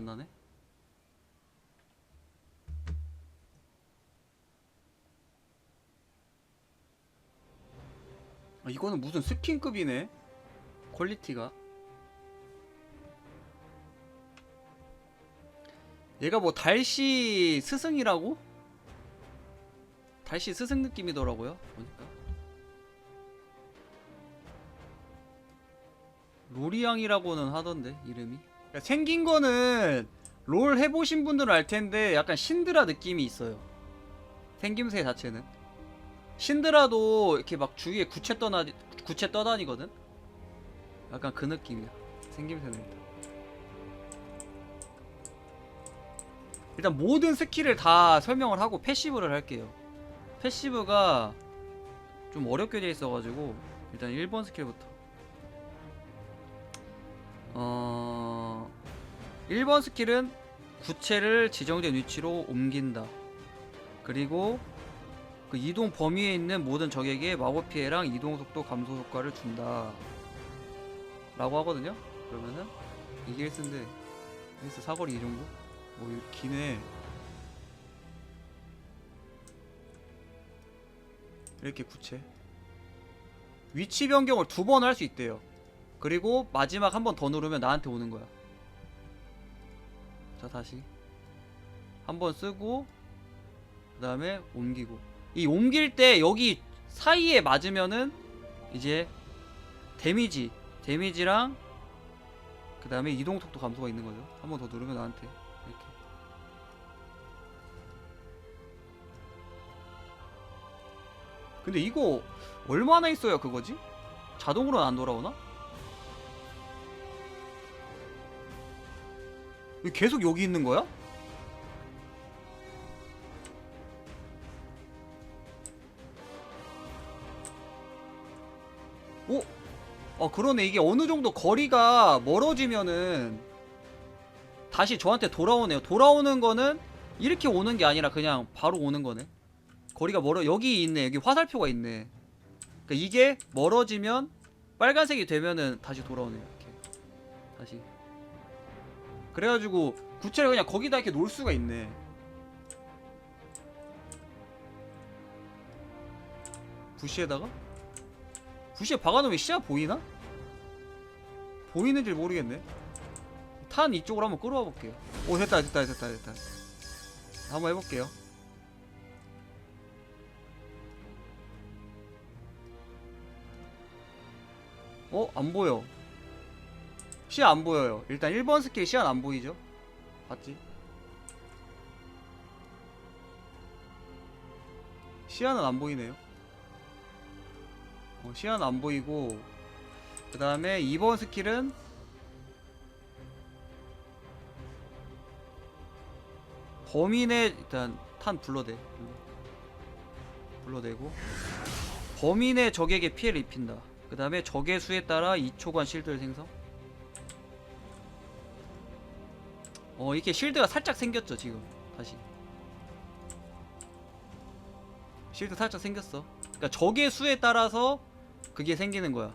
안 나네. 아, 이거는 무슨 스킨급이네. 퀄리티가. 얘가 뭐 달씨 스승이라고? 달씨 스승 느낌이더라고요. 보니까. 로리앙이라고는 하던데 이름이. 그러니까 생긴 거는 롤 해보신 분들은 알 텐데 약간 신드라 느낌이 있어요. 생김새 자체는. 신드라도 이렇게 막 주위에 구체 떠나 구체 떠다니거든. 약간 그 느낌이야. 생김새는 일단. 일단 모든 스킬을 다 설명을 하고 패시브를 할게요. 패시브가 좀 어렵게 돼 있어가지고 일단 1번 스킬부터. 어 1번 스킬은 구체를 지정된 위치로 옮긴다. 그리고 그 이동 범위에 있는 모든 적에게 마법 피해랑 이동 속도 감소 효과를 준다. 라고 하거든요. 그러면은 이게 1스인데 1스 사거리 이 정도? 오 이거 기네. 이렇게 구체. 위치 변경을 두 번 할 수 있대요. 그리고 마지막 한 번 더 누르면 나한테 오는 거야. 자 다시 한 번 쓰고 그 다음에 옮기고 이 옮길 때 여기 사이에 맞으면은 이제 데미지 데미지랑 그 다음에 이동 속도 감소가 있는 거죠 한 번 더 누르면 나한테 이렇게 근데 이거 얼마나 있어야 그거지? 자동으로는 안 돌아오나? 계속 여기 있는 거야? 오? 어 그러네. 이게 어느 정도 거리가 멀어지면은 다시 저한테 돌아오네요. 돌아오는 거는 이렇게 오는 게 아니라 그냥 바로 오는 거네. 거리가 멀어 여기 있네. 여기 화살표가 있네. 그러니까 이게 멀어지면 빨간색이 되면은 다시 돌아오네요. 이렇게. 다시 그래가지고 구체를 그냥 거기다 이렇게 놓을 수가 있네. 부시에다가? 부시에 박아놓으면 시야 보이나? 보이는지 모르겠네. 탄 이쪽으로 한번 끌어와 볼게요. 오 됐다 됐다 됐다 됐다. 한번 해볼게요. 어? 안 보여 시야 안 보여요. 일단 1번 스킬 시야 안 보이죠? 봤지? 시야는 안 보이네요. 어, 시야는 안 보이고 그 다음에 2번 스킬은 범인의 일단 탄 불러대. 불러대고. 범인의 적에게 피해를 입힌다. 그 다음에 적의 수에 따라 2초간 실드를 생성 어 이렇게 실드가 살짝 생겼죠 지금. 다시. 실드 살짝 생겼어. 그러니까 적의 수에 따라서 그게 생기는 거야.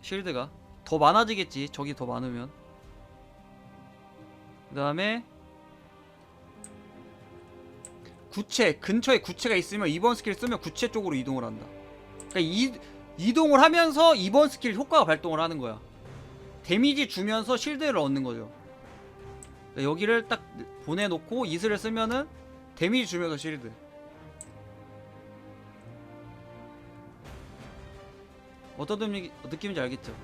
실드가. 더 많아지겠지 적이 더 많으면. 그 다음에 구체 근처에 구체가 있으면 2번 스킬 쓰면 구체 쪽으로 이동을 한다. 그러니까 이, 이동을 하면서 2번 스킬 효과가 발동을 하는 거야. 데미지 주면서 실드를 얻는 거죠 여기를 딱 보내놓고 이슬을 쓰면은 데미지 주면서 실드 어떤 느낌인지 알겠죠?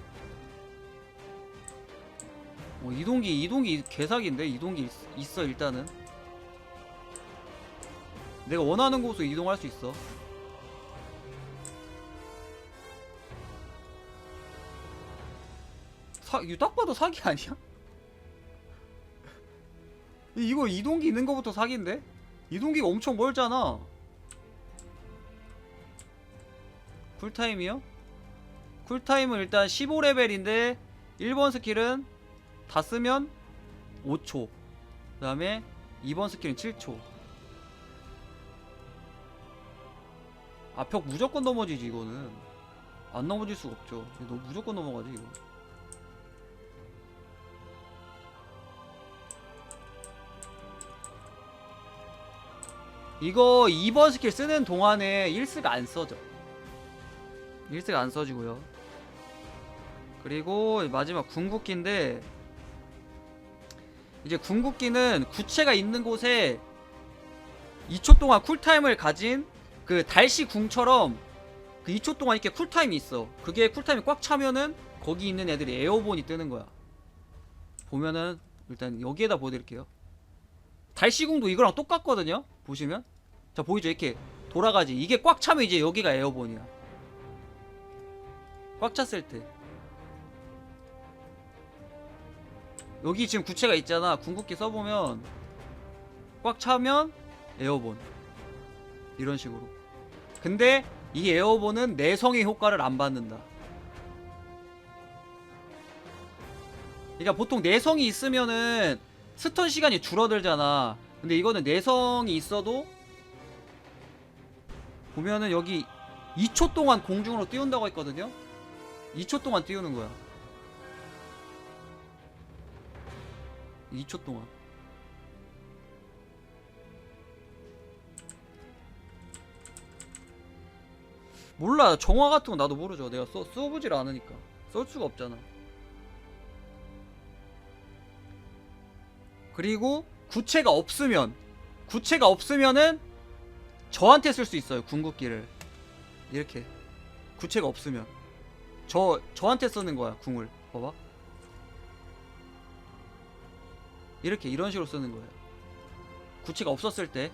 어, 이동기 이동기 개사기인데 이동기 있, 있어 일단은 내가 원하는 곳으로 이동할 수 있어 사, 이거 딱 봐도 사기 아니야? 이- 이거 이동기 있는 거부터 사기인데? 이동기가 엄청 멀잖아. 쿨타임이요? 쿨타임은 일단 15레벨인데 1번 스킬은 다 쓰면 5초 그 다음에 2번 스킬은 7초. 아 벽 무조건 넘어지지 이거는. 안 넘어질 수가 없죠. 너 무조건 넘어가지 이거 이거 2번 스킬 쓰는 동안에 1스가 안 써져. 1스가 안 써지고요. 그리고 마지막 궁극기인데 이제 궁극기는 구체가 있는 곳에 2초 동안 쿨타임을 가진 그 달시 궁처럼 그 2초 동안 이렇게 쿨타임이 있어. 그게 쿨타임이 꽉 차면은 거기 있는 애들이 에어본이 뜨는 거야. 보면은 일단 여기에다 보여드릴게요. 달시궁도 이거랑 똑같거든요? 보시면 자 보이죠? 이렇게 돌아가지. 이게 꽉 차면 이제 여기가 에어본이야. 꽉 찼을 때. 여기 지금 구체가 있잖아. 궁극기 써보면 꽉 차면 에어본. 이런 식으로. 근데 이 에어본은 내성의 효과를 안 받는다. 그러니까 보통 내성이 있으면은 스턴 시간이 줄어들잖아. 근데 이거는 내성이 있어도 보면은 여기 2초 동안 공중으로 띄운다고 했거든요. 2초 동안 띄우는 거야. 2초 동안. 몰라. 정화 같은 거 나도 모르죠. 내가 써, 써보질 않으니까. 쓸 수가 없잖아. 그리고 구체가 없으면 구체가 없으면은 저한테 쓸 수 있어요 궁극기를. 이렇게. 구체가 없으면. 저 저한테 쓰는 거야 궁을. 봐봐. 이렇게 이런 식으로 쓰는 거예요. 구체가 없었을 때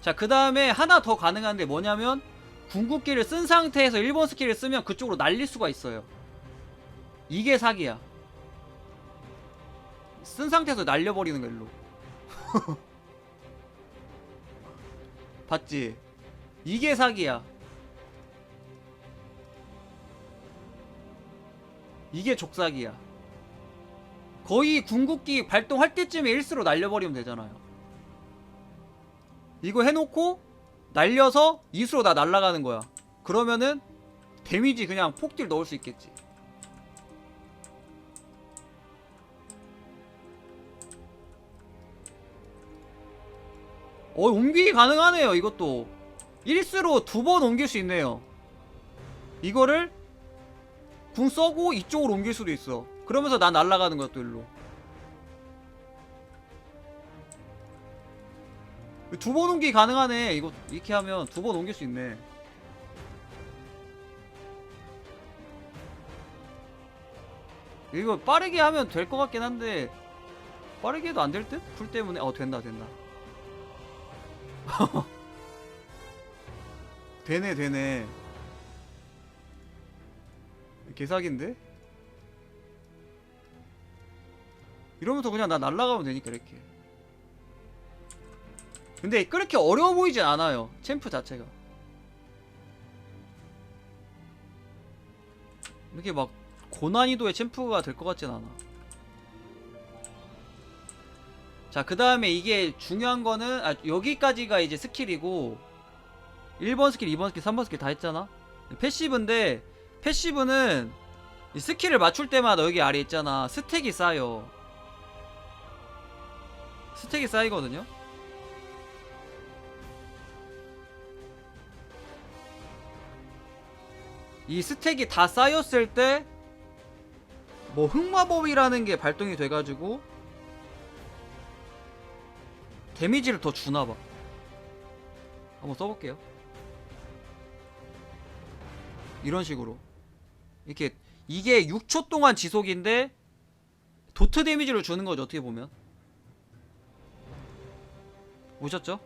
자 그 다음에 하나 더 가능한데 뭐냐면 궁극기를 쓴 상태에서 1번 스킬을 쓰면 그쪽으로 날릴 수가 있어요. 이게 사기야. 쓴 상태에서 날려버리는 거 일로 봤지? 이게 사기야. 이게 족사기야. 거의 궁극기 발동할 때쯤에 1스로 날려버리면 되잖아요. 이거 해놓고 날려서 2수로 다 날아가는 거야. 그러면은 데미지 그냥 폭딜 넣을 수 있겠지 어 옮기기 가능하네요 이것도. 1스로 두 번 옮길 수 있네요. 이거를 궁 써고 이쪽으로 옮길 수도 있어. 그러면서 나 날아가는 또 일로. 두 번 옮기기 가능하네. 이거 이렇게 하면 두 번 옮길 수 있네. 이거 빠르게 하면 될 것 같긴 한데 빠르게 해도 안 될 듯? 풀 때문에? 어 된다 된다 되네 되네. 개사기인데? 이러면서 그냥 나 날라가면 되니까 이렇게. 근데 그렇게 어려워 보이진 않아요 챔프 자체가. 이렇게 막 고난이도의 챔프가 될 것 같진 않아 자 그 다음에 이게 중요한 거는 아 여기까지가 이제 스킬이고 1번 스킬 2번 스킬 3번 스킬 다 했잖아? 패시브인데 패시브는 이 스킬을 맞출 때마다 여기 아래 있잖아. 스택이 쌓여. 스택이 쌓이거든요? 이 스택이 다 쌓였을 때 뭐 흑마법이라는 게 발동이 돼가지고 데미지를 더 주나봐. 한번 써볼게요. 이런 식으로. 이렇게 이게 6초 동안 지속인데 도트 데미지를 주는 거죠 어떻게 보면. 보셨죠?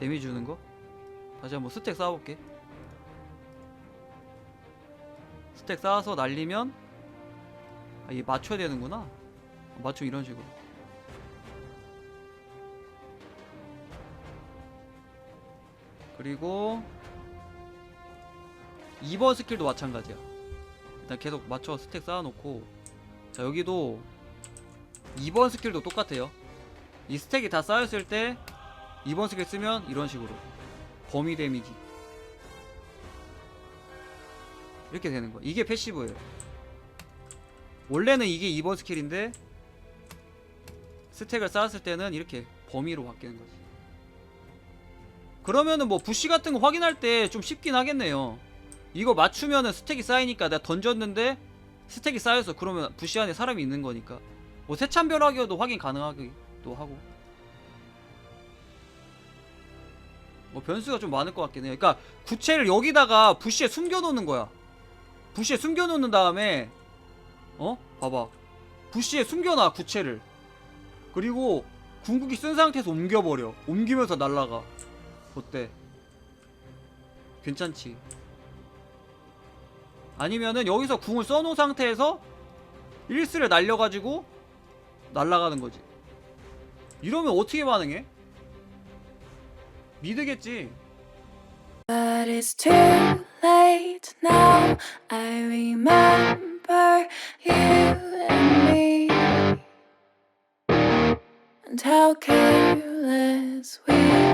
데미지 주는 거? 다시 한번 스택 쌓아볼게. 스택 쌓아서 날리면 아, 이게 맞춰야 되는구나. 맞춤 이런 식으로 그리고 2번 스킬도 마찬가지야. 일단 계속 맞춰 스택 쌓아놓고. 자 여기도 2번 스킬도 똑같아요. 이 스택이 다 쌓였을 때 2번 스킬 쓰면 이런 식으로. 범위 데미지. 이렇게 되는 거야. 이게 패시브예요. 원래는 이게 2번 스킬인데 스택을 쌓았을 때는 이렇게 범위로 바뀌는 거지 그러면은 뭐 부시 같은 거 확인할 때 좀 쉽긴 하겠네요. 이거 맞추면은 스택이 쌓이니까 내가 던졌는데 스택이 쌓여서 그러면 부시 안에 사람이 있는 거니까 뭐 세찬벼락이어도 확인 가능하기도 하고 뭐 변수가 좀 많을 것 같긴 해요. 그러니까 구체를 여기다가 부시에 숨겨놓는 거야. 부시에 숨겨놓는 다음에 어? 봐봐. 부시에 숨겨놔 구체를. 그리고 궁극기 쓴 상태에서 옮겨버려. 옮기면서 날라가. 어때? 괜찮지? 아니면은 여기서 궁을 써놓은 상태에서 1스를 날려가지고 날라가는 거지. 이러면 어떻게 반응해? 믿으겠지. But it's too late now. I remember you and me, and how careless we